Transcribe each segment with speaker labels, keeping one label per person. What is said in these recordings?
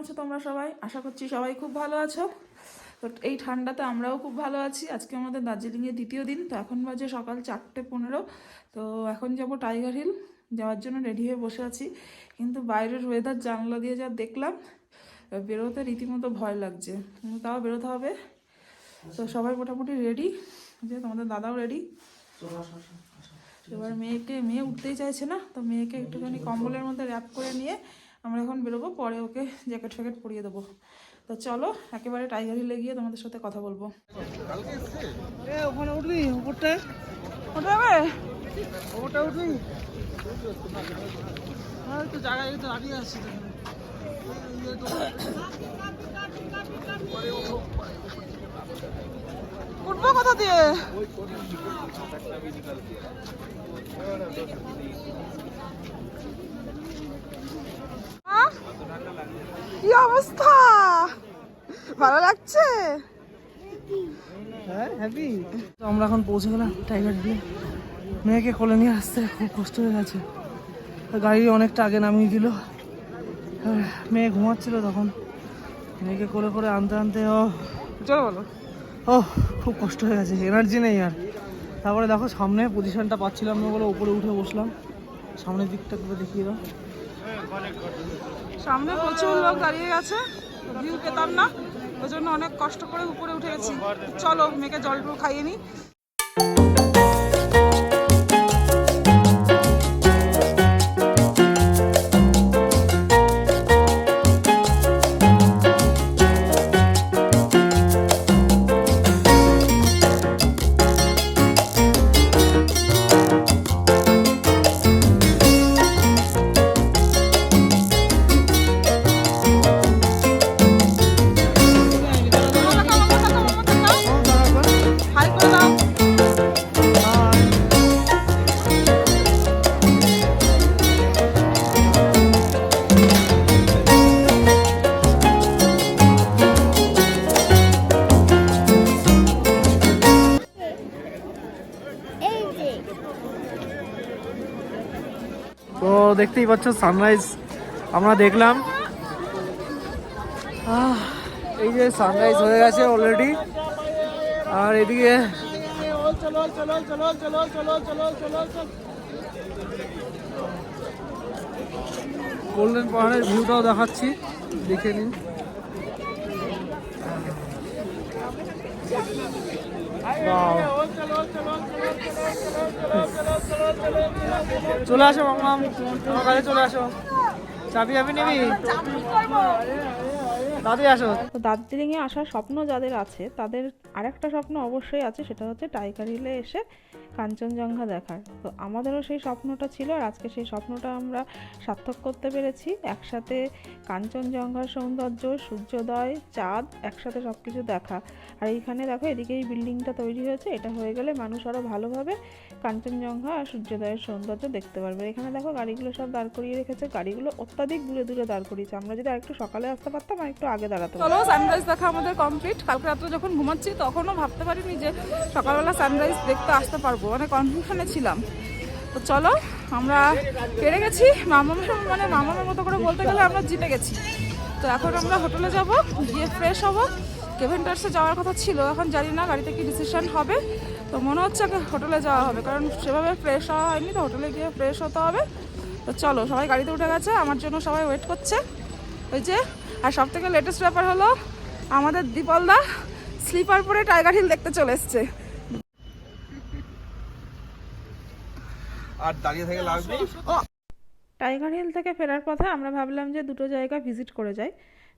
Speaker 1: আছো তোমরা সবাই? আশা করছি সবাই খুব ভালো আছো। তো এই ঠান্ডাতে আমরাও খুব ভালো আছি। আজকে আমাদের দার্জিলিংয়ের দ্বিতীয় দিন, তো এখন বাজে সকাল চারটে পনেরো। তো এখন যাব টাইগার হিল, যাওয়ার জন্য রেডি হয়ে বসে আছি। কিন্তু বাইরের ওয়েদার জানলা দিয়ে যা দেখলাম, বেরোতে রীতিমতো ভয় লাগছে। তাও বেরোতে হবে? তো সবাই মোটামুটি রেডি যে তোমাদের দাদাও রেডি এবার মেয়েকে, মেয়ে উঠতেই চাইছে না, তো মেয়েকে একটুখানি কম্বলের মধ্যে র্যাপ করে নিয়ে আমরা এখন বেরোবো পরে ওকে জ্যাকেট ফ্যাকেট পরিয়ে দেবো। তো চলো একেবারে টাইগার হিলে গিয়ে তোমাদের সাথে কথা বলব।
Speaker 2: এ ওখানে উঠবি উপরটায়।
Speaker 1: ওটা
Speaker 2: ওপরটা উঠবি। হ্যাঁ তো জায়গায় তো দাঁড়িয়ে।
Speaker 1: উঠবো কোথা দিয়ে? কি অবস্থা? ভালো লাগছে?
Speaker 2: হ্যাঁ আমরা এখন পৌঁছে গেলাম টাইগার দিয়ে। মেয়েকে কোলে নিয়ে আসতে খুব কষ্ট হয়ে গেছে। গাড়ি অনেকটা আগে নামিয়ে দিল। মেয়ে ঘুমাচ্ছিল তখন। মেয়েকে কোলে করে আনতে আনতে ও
Speaker 1: চলো বলো।
Speaker 2: ও খুব কষ্ট হয়ে গেছে এনার্জি নেই আর। তারপরে দেখো সামনে পজিশনটা পাচ্ছিলাম না বলে উপরে উঠে বসলাম। সামনের দিকটা করে দেখিয়ে দাও।
Speaker 1: সামনে প্রচুর লোক দাঁড়িয়ে গেছে ভিউ পেতাম না, ওই জন্য অনেক কষ্ট করে উপরে উঠে গেছি। চলো, মেয়েকে জল খাইয়ে নিই।
Speaker 2: পাচ্ছ সানরাইজ আমরা দেখলাম। এই যে সানরাইজ হয়ে গেছে অলরেডি আর এদিকে গোল্ডেন পাহাড়ের ভিউটাও দেখাচ্ছি, দেখে নিন। চলে আসো মামা আমার কাছে চলে আসো। চাবি আমি নিবি?
Speaker 3: তো দার্জিলিংয়ে আসার স্বপ্ন যাদের আছে, তাদের আরেকটা স্বপ্ন অবশ্যই আছে, সেটা হচ্ছে টাইগার হিলে এসে কাঞ্চনজঙ্ঘা দেখার। তো আমাদেরও সেই স্বপ্নটা ছিল আর আজকে সেই স্বপ্নটা আমরা সার্থক করতে পেরেছি। একসাথে কাঞ্চনজঙ্ঘার সৌন্দর্য, সূর্যোদয়, চাঁদ, একসাথে সব কিছু দেখা। আর এইখানে দেখো এদিকে এই বিল্ডিংটা তৈরি হয়েছে। এটা হয়ে গেলে মানুষ আরও ভালোভাবে কাঞ্চনজঙ্ঘা আর সূর্যোদয়ের সৌন্দর্য দেখতে পারবে। এখানে দেখো গাড়িগুলো সব দাঁড় করিয়ে রেখেছে। গাড়িগুলো অত্যাধিক দূরে দূরে দাঁড় করিয়েছে। আমরা যদি আরেকটু সকালে আসতে পারতাম, আর একটু আগে দাঁড়াতে
Speaker 1: চলো সানরাইজ দেখা আমাদের কমপ্লিট কালকে রাত্রে যখন ঘুমাচ্ছি, তখনও ভাবতে পারিনি যে সকালবেলা সানরাইজ দেখতে আসতে পারব। মানে কনফিউশনে ছিলাম। তো চলো, আমরা পেরে গেছি। মামার মানে মামার মতো করে বলতে গেলে আমরা জিতে গেছি। তো এখন আমরা হোটেলে যাব, গিয়ে ফ্রেশ হব। কেভেন্টার্সে যাওয়ার কথা ছিল, এখন জানি না গাড়িতে কি ডিসিশন হবে। তো মনে হচ্ছে আগে হোটেলে যাওয়া হবে কারণ সেভাবে ফ্রেশ হওয়া হয়নি তো হোটেলে গিয়ে ফ্রেশ হতে হবে। তো চলো সবাই গাড়িতে উঠে গেছে আমার জন্য সবাই ওয়েট করছে। ওই যে আর সব থেকে লেটেস্ট ব্যাপার হলো আমাদের দীপলদা স্লিপার পরে টাইগার হিল দেখতে চলে এসছে।
Speaker 4: আর দাঁড়িয়ে থেকে নেই?
Speaker 3: টাইগার হিল থেকে ফেরার পথে আমরা ভাবলাম যে দুটো জায়গা ভিজিট করে যাই।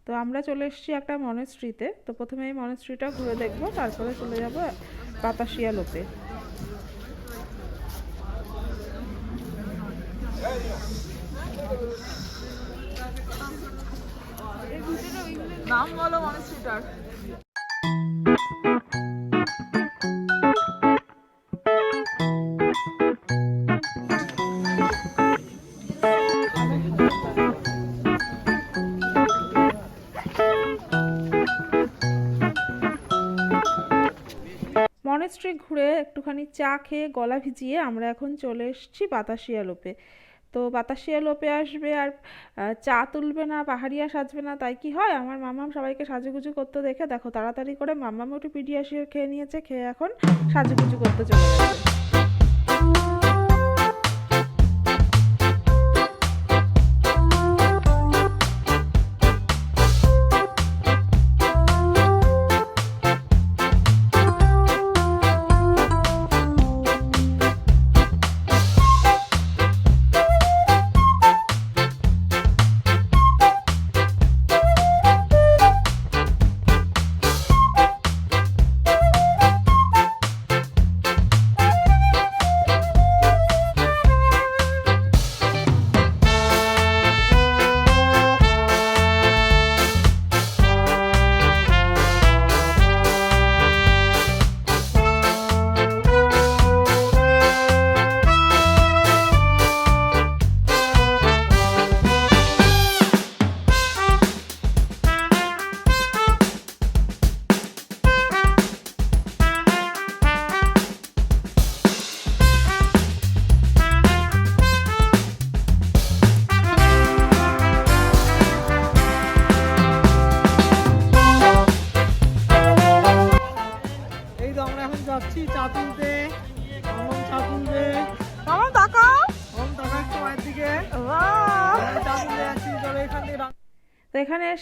Speaker 3: তো আমরা চলে এসেছি একটা মনেস্ট্রিতে তো। প্রথমে এই মনেস্ট্রিটা ঘুরে দেখব তারপরে চলে যাব বাতাসিয়া লোপে
Speaker 1: নাম বলো মনেস্ট্রিটার
Speaker 3: ঘুরে একটুখানি চা খেয়ে গলা ভিজিয়ে আমরা এখন চলে এসেছি বাতাসিয়া লোপে। তো বাতাসিয়া লোপে আসবে আর চা তুলবে না, পাহাড়িয়া সাজবে না, তাই কি হয়? আমার মামাম সবাইকে সাজুগুজু করতে দেখে, দেখো তাড়াতাড়ি করে মামাম একটু পিডিয়াশিয়ার খেয়ে নিয়েছে, খেয়ে এখন সাজুগুজু করতে চলে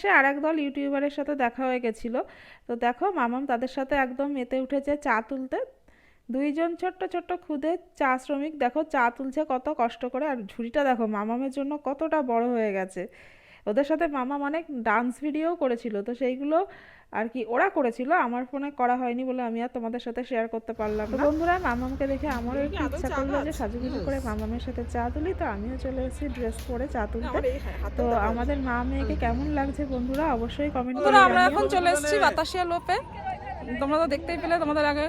Speaker 2: তো
Speaker 3: আর দল ইউটিউবারের সাথে দেখা হয়ে গেছিল। তো দেখো, মামাম তাদের সাথে একদম মেতে উঠেছে চা তুলতে। দুইজন ছোট্ট ছোট্ট খুদে চা শ্রমিক, দেখো চা তুলছে কত কষ্ট করে। আর ঝুড়িটা দেখো, মামামের জন্য কতটা বড় হয়ে গেছে। ওদের সাথে মামাম অনেক ডান্স ভিডিও করেছিল। তো সেইগুলো আর কি ওরা করেছিল আমার ফোনে করা হয়নি বলে আমি আর তোমাদের সাথে শেয়ার করতে পারলাম না। বন্ধুরা মামামকে দেখে আমারও একটু ইচ্ছা করল যে সাজুগুজু করে মামামের সাথে চা তুলি তো আমিও চলে এসেছি ড্রেস পরে চা তুলতে। তো আমাদের মা মেয়েকে কেমন লাগছে বন্ধুরা অবশ্যই কমেন্ট করে
Speaker 1: আমরা এখন চলে এসেছি বাতাসিয়া লোপে। তোমরা তো দেখতেই পেলে তোমাদের আগে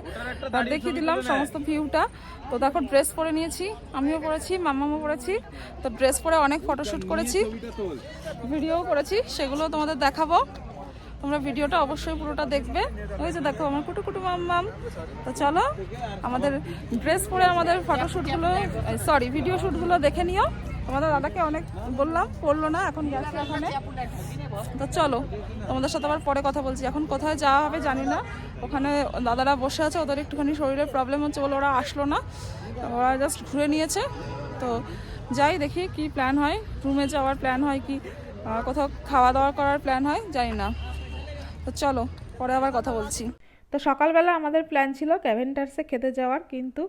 Speaker 1: দেখিয়ে দিলাম সমস্ত ভিউটা তো দেখো ড্রেস পরে নিয়েছি আমিও পরেছি মামামও পরেছি। তো ড্রেস পরে অনেক ফটোশ্যুট করেছি ভিডিও করেছি সেগুলো তোমাদের দেখাবো। তোমরা ভিডিওটা অবশ্যই পুরোটা দেখবে। ওই যে দেখো আমার কুটু কুটু মাম। তো চলো, আমাদের ড্রেস পরে আমাদের ফটোশ্যুটগুলো সরি ভিডিও শ্যুটগুলো দেখে নিও। তোমাদের দাদাকে অনেক বললাম পড়ল না, এখন গেছে ওখানে। তো চলো, তোমাদের সাথে আবার পরে কথা বলছি। এখন কোথায় যাওয়া হবে জানি না। ওখানে দাদারা বসে আছে, ওদের একটুখানি শরীরের প্রবলেম হচ্ছে বলে ওরা আসলো না। ওরা জাস্ট ঘুরে নিয়েছে। তো যাই দেখি কি প্ল্যান হয়। রুমে যাওয়ার প্ল্যান হয় কি কোথাও খাওয়া দাওয়া করার প্ল্যান হয়? জানি না। তো চলো, পরে আবার কথা বলছি।
Speaker 3: তো সকালবেলা আমাদের প্ল্যান ছিল ক্যাভেন্টার্সে খেতে যাওয়ার, কিন্তু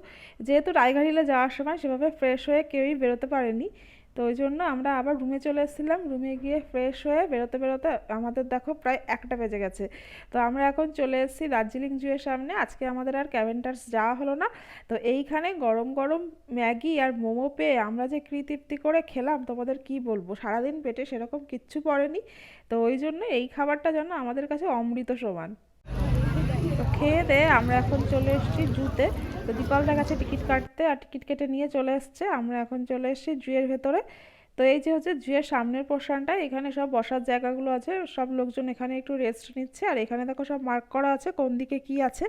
Speaker 3: যেহেতু টাইগার হিলে যাওয়ার সময় সেভাবে ফ্রেশ হয়ে কেউই বেরোতে পারেনি তো ওই জন্য আমরা আবার রুমে চলে এসেছিলাম। রুমে গিয়ে ফ্রেশ হয়ে বেরোতে বেরোতে আমাদের দেখো প্রায় একটা বেজে গেছে। তো আমরা এখন চলে এসেছি দার্জিলিং জুয়ের সামনে। আজকে আমাদের আর ক্যাভেন্টার্স যাওয়া হলো না। তো এইখানে গরম গরম ম্যাগি আর মোমো পেয়ে আমরা যে কৃতৃপ্তি করে খেলাম, তোমাদের কি বলব? সারাদিন পেটে সেরকম কিচ্ছু পড়েনি। তো ওই জন্য এই খাবারটা যেন আমাদের কাছে অমৃত সমান। তো খেয়ে দিয়ে আমরা এখন চলে এসেছি জুতে। তো দীপালদার কাছে টিকিট কাটতে আর টিকিট কেটে নিয়ে চলে এসছে। আমরা এখন চলে এসেছি জুয়ের ভেতরে। তো এই যে হচ্ছে জুয়ের সামনের পোর্শনটা, এখানে সব বসার জায়গাগুলো আছে। সব লোকজন এখানে একটু রেস্ট নিচ্ছে। আর এখানে দেখো সব মার্ক করা আছে কোন দিকে কি আছে।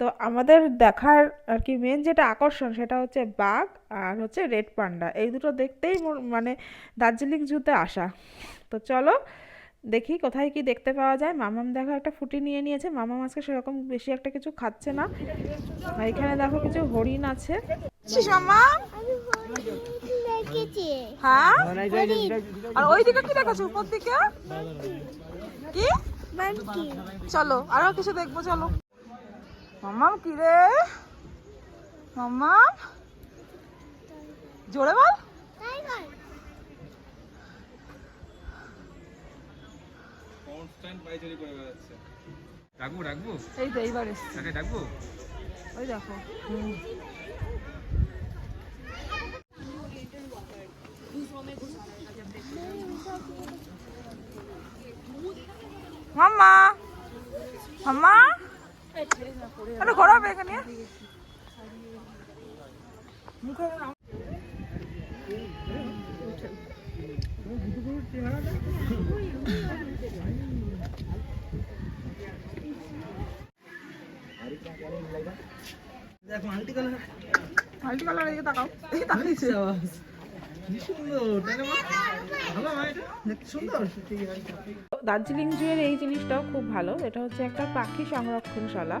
Speaker 3: তো আমাদের দেখার আর কি মেন যেটা আকর্ষণ সেটা হচ্ছে বাঘ আর হচ্ছে রেড পান্ডা এই দুটো দেখতেই মানে দার্জিলিং জুতে আসা। তো চলো দেখি কোথায় কি দেখতে পাওয়া যায়। মামাম দেখো একটা ফুটি নিয়ে নিয়েছে। মামাম আজকে সেরকম বেশি একটা কিছু খাচ্ছে না। এখানে দেখো কিছু হরিণ আছে।
Speaker 1: হ্যাঁ? আর ওই দিকে কি দেখাচ্ছে? উপর দিকে? কি? চলো, আরও কিছু দেখব, চলো। মাম্মাম কি রে? মাম্মাম জোরে বল
Speaker 4: টাইগার
Speaker 5: কনস্ট্যান্ট পাইচারি করে বেড়াচ্ছে। ডাকবো ডাকবো
Speaker 1: এই তো এইবার
Speaker 5: তাকে ডাকবো?
Speaker 1: ওই দেখো। মাম্মা মাম্মা আরে ঘোরাবে এখানে।
Speaker 2: দেখ মাল্টি কালার
Speaker 1: মাল্টি কালার এদিকে তাকাও। এই
Speaker 2: সুন্দর।
Speaker 3: দার্জিলিং জুয়ের এই জিনিসটাও খুব ভালো। এটা হচ্ছে একটা পাখি সংরক্ষণশালা।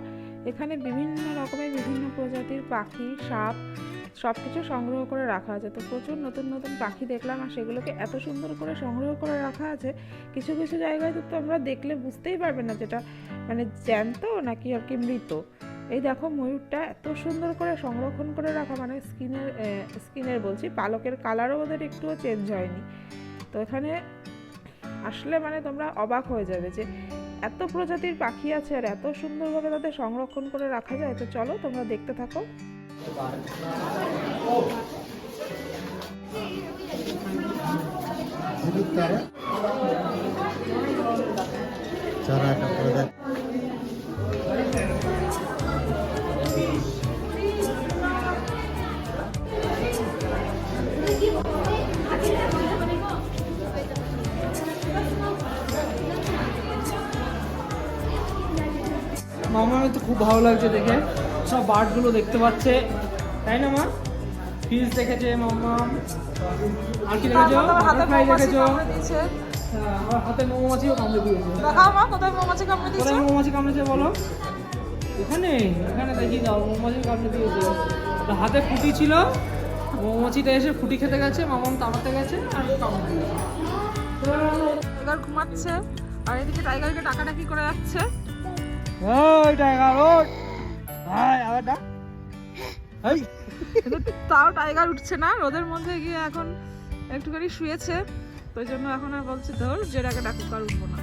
Speaker 3: এখানে বিভিন্ন রকমের বিভিন্ন প্রজাতির পাখি সাপ সব কিছু সংগ্রহ করে রাখা আছে। তো প্রচুর নতুন নতুন পাখি দেখলাম আর সেগুলোকে এত সুন্দর করে সংগ্রহ করে রাখা আছে। কিছু কিছু জায়গায় তো তোমরা দেখলে বুঝতেই পারবে না যেটা মানে জ্যান্ত নাকি আর কি মৃত। এই দেখো ময়ূরটা এত সুন্দর করে সংরক্ষণ করে রাখা মানে স্কিনের স্কিনের বলছি, পালকের কালারও ওদের একটুও চেঞ্জ হয়নি। তো এখানে আসলে মানে তোমরা অবাক হয়ে যাবে যে এত প্রজাতির পাখি আছে আর এত সুন্দরভাবে তাদের সংরক্ষণ করে রাখা যায়। তো চলো তোমরা দেখতে থাকো।
Speaker 4: চারা একটা করে দেখ
Speaker 2: মামা তো খুব ভালো লাগছে দেখে সব বার্ডগুলো দেখতে পাচ্ছে। তাই না মা? ফিস দেখেছে মাম্মা। আর কি দেখেছ? বাটারফ্লাই দেখেছ? হ্যাঁ, আমার হাতে মৌমাছিও কামড়ে দিয়েছে।
Speaker 1: দেখাও মা কোথায় মৌমাছি কামড়ে দিয়েছে?
Speaker 2: কোথায় মৌমাছি কামড়েছে বলো? এখানে এখানে দেখিয়ে দাও মৌমাছি কামড়ে দিয়েছে। হাতে ফুটি ছিল মৌমাছিটা এসে ফুটি খেতে গেছে মামাম তাড়াতে গেছে আর কামড়ে দিয়েছে।
Speaker 1: টাইগার ঘুমাচ্ছে আর এদিকে টাইগারকে ডাকাডাকি করে যাচ্ছে।
Speaker 2: ওই টাইগার ওই। হাই। আবার ডাক
Speaker 1: তাও টাইগার উঠছে না রোদের মধ্যে গিয়ে এখন একটুখানি শুয়েছে তো ওই জন্য এখন আর বলছে ধর যে ডাকে ডাকুক আর উঠবো না।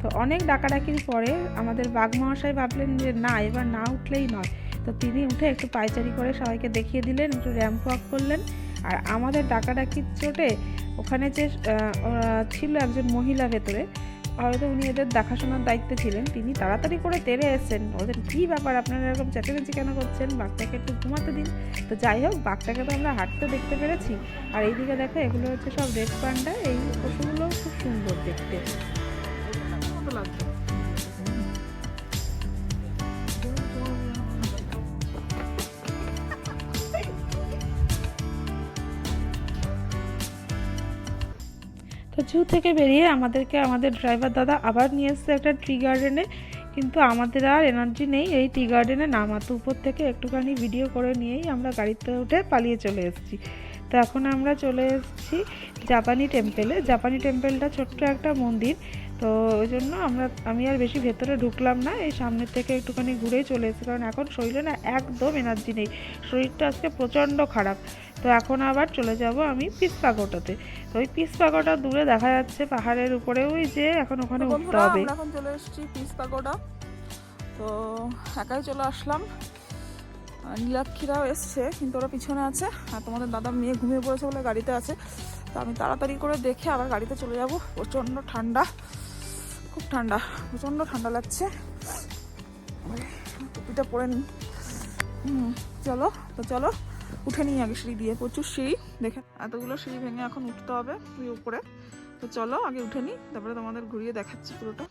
Speaker 3: তো অনেক ডাকাডাকির পরে আমাদের বাঘ মহাশয় ভাবলেন যে না এবার না উঠলেই নয়। তো তিনি উঠে একটু পায়চারি করে সবাইকে দেখিয়ে দিলেন একটু র্যাম্প ওয়াক করলেন। আর আমাদের ডাকাডাকির চোটে ওখানে যে আহ, ছিল একজন মহিলা ভেতরে হয়তো উনি এদের দেখাশোনার দায়িত্বে ছিলেন, তিনি তাড়াতাড়ি করে তেরে এসেছেন। ওদের কী ব্যাপার আপনারা এরকম চেঁচামেচি কেন করছেন? বাঘটাকে একটু ঘুমাতে দিন। তো যাই হোক, বাঘটাকে তো আমরা হাঁটতে দেখতে পেরেছি। আর এইদিকে দেখো, এগুলো হচ্ছে সব রেড পান্ডা, এই পশুগুলো জু থেকে বেরিয়ে আমাদেরকে আমাদের ড্রাইভার দাদা আবার নিয়ে এসছে একটা ট্রি গার্ডেনে কিন্তু আমাদের আর এনার্জি নেই এই টি গার্ডেনে নামাতে উপর থেকে একটুখানি ভিডিও করে নিয়েই আমরা গাড়িতে উঠে পালিয়ে চলে এসেছি। তো এখন আমরা চলে এসেছি জাপানি টেম্পেলে জাপানি টেম্পেলটা ছোট্ট একটা মন্দির। তো ওই জন্য আমরা, আমি আর বেশি ভেতরে ঢুকলাম না, এই সামনের থেকে একটুখানি ঘুরেই চলে এসেছি। কারণ এখন শরীরে না একদম এনার্জি নেই। শরীরটা আজকে প্রচণ্ড খারাপ। তো এখন আবার চলে যাব আমি পিস পাগোটাতে তো ওই পিস পাগোটা দূরে দেখা যাচ্ছে পাহাড়ের উপরে ওই যে এখন ওখানে উঠতে হবে।
Speaker 1: আমরা এখন চলে এসেছি পিস পাগোডা তো একাই চলে আসলাম। নীলাক্ষীরাও এসছে কিন্তু ওরা পিছনে আছে। আর তোমাদের দাদা মেয়ে ঘুমিয়ে পড়েছে বলে গাড়িতে আছে। তো আমি তাড়াতাড়ি করে দেখে আবার গাড়িতে চলে যাব। প্রচণ্ড ঠান্ডা খুব ঠান্ডা প্রচণ্ড ঠান্ডা লাগছে। টুপিটা পরে নিই হুম চলো তো চলো। উঠে নিই আগে সিঁড়ি দিয়ে, প্রচুর সিঁড়ি, দেখে এতগুলো সিঁড়ি ভেঙে এখন উঠতে হবে উপরে। তো চলো আগে উঠে নিই, তারপরে তোমাদের ঘুরিয়ে দেখাচ্ছি পুরোটা।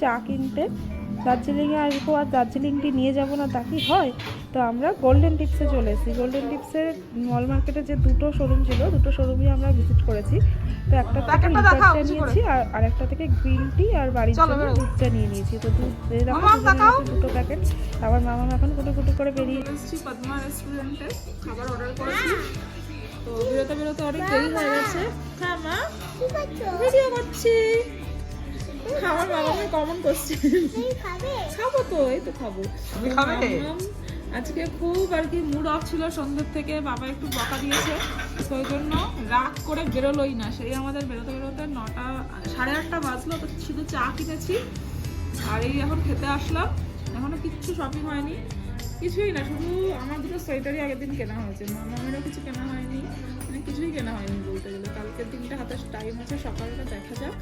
Speaker 1: চা
Speaker 3: কিনতে। দার্জিলিংয়ে আসব আর দার্জিলিংটি নিয়ে যাব না তা কি হয়? তো আমরা গোল্ডেন টিপসে চলে এসেছি। গোল্ডেন টিপসের মল মার্কেটে যে দুটো শোরুম ছিল দুটো শোরুমই আমরা ভিজিট করেছি। তো একটা থেকে লিকার চা নিয়েছি আর আরেকটা থেকে গ্রিন টি আর বাড়ির জন্য
Speaker 1: বেরো।
Speaker 3: দুধটা নিয়ে নিয়েছি। তো দুধ দুটো প্যাকেট আবার মামা এখন কুটু কুটু করে বেরিয়ে
Speaker 1: এসেছি পদ্মা রেস্টুরেন্টে খাবার অর্ডার করেছি। তো বেরোতে বেরোতে অনেক দেরি হয়ে গেছে। হ্যাঁ মা। ভিডিও করছি। আমার বাবাকে কমন করছি খাব? তো এই তো খাব। আজকে খুব আর কি মুড অফ ছিল সন্ধ্যের থেকে বাবা একটু বকা দিয়েছে। তো ওই জন্য রাগ করে বেরোলোই না। সেই আমাদের বেরোতে বেরোতে নটা সাড়ে আটটা বাজলো তো শুধু চা কিনেছি আর এই এখন খেতে আসলাম। এখনও কিচ্ছু শপিং হয়নি। কিছুই না শুধু আমার দুটো সোয়েটারই আগের দিন কেনা হয়েছে। মামামেরও কিছু কেনা হয়নি। মানে কিছুই কেনা হয়নি বলতে গেলে। কালকের দিনটা হাতে টাইম আছে সকালটা দেখা যাক।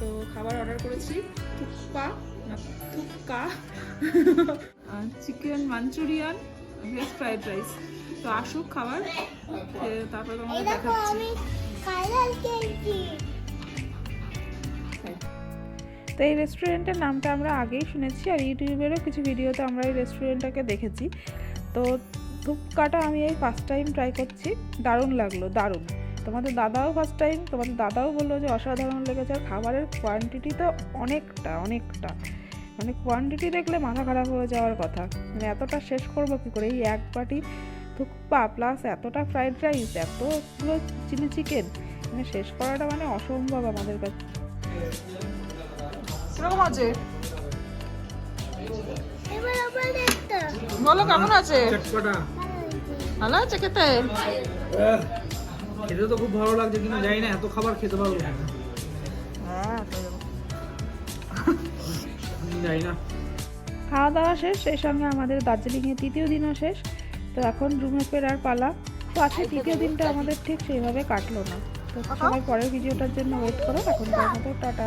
Speaker 1: তো খাবার অর্ডার করেছি থুক্পা না থুক্কা। Chicken Manchurian veg fried rice তো আসুক খাবার তারপরে তোমাকে দেখাচ্ছি।
Speaker 3: তো এই রেস্টুরেন্টের নামটা আমরা আগেই শুনেছি আর ইউটিউবেরও কিছু ভিডিওতে আমরা এই রেস্টুরেন্টটাকে দেখেছি। তো ধূপকাটা আমি এই ফার্স্ট টাইম ট্রাই করছি দারুণ লাগল দারুণ। তোমাদের দাদাও ফার্স্ট টাইম তোমাদের দাদাও বলল যে অসাধারণ লেগেছে আর খাবারের কোয়ান্টিটি তো অনেকটা অনেকটা। মানে কোয়ান্টিটি দেখলে মাথা খারাপ হয়ে যাওয়ার কথা। মানে এতটা শেষ করব কী করে? এই এক বাটি থুকপা প্লাস এতটা ফ্রাইড রাইস এতগুলো চিলি চিকেন মানে শেষ করাটা মানে অসম্ভব আমাদের কাছে।
Speaker 1: কীরকম আছে? বলো কেমন আছে? ভালো আছে খেতে?
Speaker 2: খেতে তো খুব ভালো লাগছে কিন্তু জানি না এত খাবার খেতে পারব না।
Speaker 1: হ্যাঁ
Speaker 2: জানি না।
Speaker 3: খাওয়া দাওয়া শেষ সেই সঙ্গে আমাদের দার্জিলিং এর তৃতীয় দিনও শেষ। তো এখন রুমে ফেরার পালা। তো আজকে তৃতীয় দিনটা আমাদের ঠিক সেইভাবে কাটলো না। তো সবাই পরের ভিডিওটার জন্য ওয়েট করো এখন মতো টাটা।